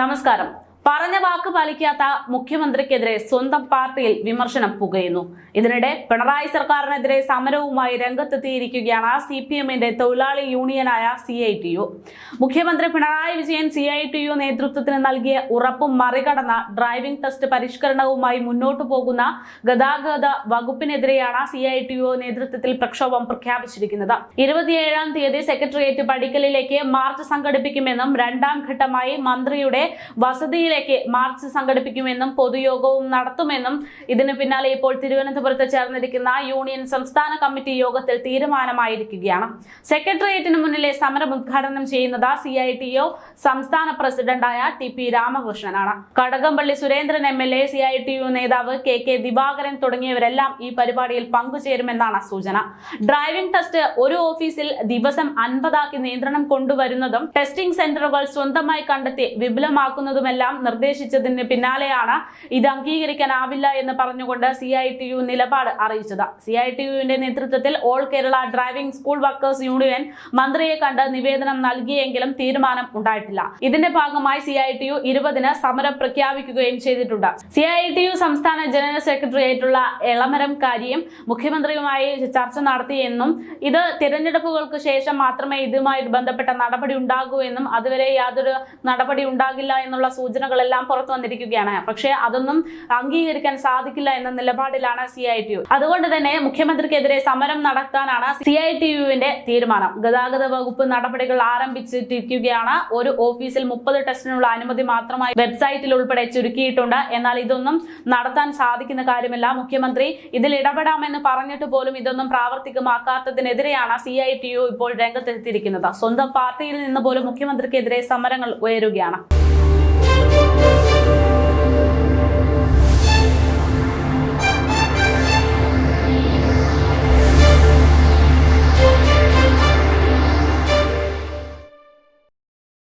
నమస్కారం. പറഞ്ഞ വാക്ക് പാലിക്കാത്ത മുഖ്യമന്ത്രിക്കെതിരെ സ്വന്തം പാർട്ടിയിൽ വിമർശനം പുകയുന്നു. ഇതിനിടെ പിണറായി സർക്കാരിനെതിരെ സമരവുമായി രംഗത്തെത്തിയിരിക്കുകയാണ് സി പി എമ്മിന്റെ തൊഴിലാളി യൂണിയനായ സി ഐ ടി യു. മുഖ്യമന്ത്രി Pinarayi Vijayan C I T U നേതൃത്വത്തിന് നൽകിയ ഉറപ്പും മറികടന്ന ഡ്രൈവിംഗ് ടെസ്റ്റ് പരിഷ്കരണവുമായി മുന്നോട്ടു പോകുന്ന ഗതാഗത വകുപ്പിനെതിരെയാണ് സി ഐ ടി യു നേതൃത്വത്തിൽ പ്രക്ഷോഭം പ്രഖ്യാപിച്ചിരിക്കുന്നത്. ഇരുപത്തിയേഴാം തീയതി സെക്രട്ടേറിയറ്റ് പടിക്കലിലേക്ക് മാർച്ച് സംഘടിപ്പിക്കുമെന്നും രണ്ടാം ഘട്ടമായി മന്ത്രിയുടെ വസതിയിലേക്ക് മാർച്ച് സംഘടിപ്പിക്കുമെന്നും പൊതുയോഗവും നടത്തുമെന്നും ഇതിന് പിന്നാലെ ഇപ്പോൾ തിരുവനന്തപുരത്ത് ചേർന്നിരിക്കുന്ന യൂണിയൻ സംസ്ഥാന കമ്മിറ്റി യോഗത്തിൽ തീരുമാനമായിരിക്കുകയാണ്. സെക്രട്ടേറിയറ്റിന് മുന്നിലെ സമരം ഉദ്ഘാടനം ചെയ്യുന്നത് സി ഐ ടി ഒ സംസ്ഥാന പ്രസിഡന്റായ T P രാമകൃഷ്ണനാണ്. Kadakampally Surendran M L A C I T U നേതാവ് കെ കെ ദിവാകരൻ തുടങ്ങിയവരെല്ലാം ഈ പരിപാടിയിൽ പങ്കുചേരുമെന്നാണ് സൂചന. ഡ്രൈവിംഗ് ടെസ്റ്റ് ഒരു ഓഫീസിൽ ദിവസം അൻപതാക്കി നിയന്ത്രണം കൊണ്ടുവരുന്നതും ടെസ്റ്റിംഗ് സെന്ററുകൾ സ്വന്തമായി കണ്ടെത്തി വിപുലമാക്കുന്നതുമെല്ലാം നിർദ്ദേശിച്ചതിന് പിന്നാലെയാണ് ഇത് അംഗീകരിക്കാനാവില്ല എന്ന് പറഞ്ഞുകൊണ്ട് സി ഐ ടി യു നിലപാട് അറിയിച്ചത്. സി ഐ ടി യുവിന്റെ നേതൃത്വത്തിൽ all Kerala driving school workers union മന്ത്രിയെ കണ്ട് നിവേദനം നൽകിയെങ്കിലും തീരുമാനം ഉണ്ടായിട്ടില്ല. ഇതിന്റെ ഭാഗമായി സി ഐ ടി യു ഇരുപതിന് സമരം പ്രഖ്യാപിക്കുകയും ചെയ്തിട്ടുണ്ട്. സി ഐ ടി യു സംസ്ഥാന ജനറൽ സെക്രട്ടറി ആയിട്ടുള്ള എളമരം കാരിയും മുഖ്യമന്ത്രിയുമായി ചർച്ച നടത്തിയെന്നും ഇത് തിരഞ്ഞെടുപ്പുകൾക്ക് ശേഷം മാത്രമേ ഇതുമായി ബന്ധപ്പെട്ട നടപടി ഉണ്ടാകൂ എന്നും അതുവരെ യാതൊരു നടപടി ഉണ്ടാകില്ല എന്നുള്ള സൂചനകളെല്ലാം പുറത്തു വന്നിരിക്കുകയാണ്. പക്ഷേ അതൊന്നും അംഗീകരിക്കാൻ സാധിക്കില്ല എന്ന നിലപാടിലാണ് സി ഐ ടി യു. അതുകൊണ്ട് തന്നെ മുഖ്യമന്ത്രിക്കെതിരെ സമരം നടത്താനാണ് സി ഐ ടി യുവിന്റെ തീരുമാനം. ഗതാഗത വകുപ്പ് നടപടികൾ ആരംഭിച്ചിട്ടിരിക്കുകയാണ് ഒരു ഓഫീസിൽ മുപ്പത് ടെസ്റ്റിനുള്ള അനുമതി മാത്രമായി വെബ്സൈറ്റിൽ ഉൾപ്പെടെ ചുരുക്കിയിട്ടുണ്ട്. എന്നാൽ ഇതൊന്നും നടത്താൻ സാധിക്കുന്ന കാര്യമല്ല. മുഖ്യമന്ത്രി ഇതിൽ ഇടപെടാമെന്ന് പറഞ്ഞിട്ട് പോലും ഇതൊന്നും പ്രാവർത്തികമാക്കാത്തതിനെതിരെയാണ് സി ഐ ടി യു ഇപ്പോൾ രംഗത്തെത്തിയിരിക്കുന്നത്. സ്വന്തം പാർട്ടിയിൽ നിന്ന് പോലും മുഖ്യമന്ത്രിക്കെതിരെ സമരങ്ങൾ ഉയരുകയാണ്. Thank you.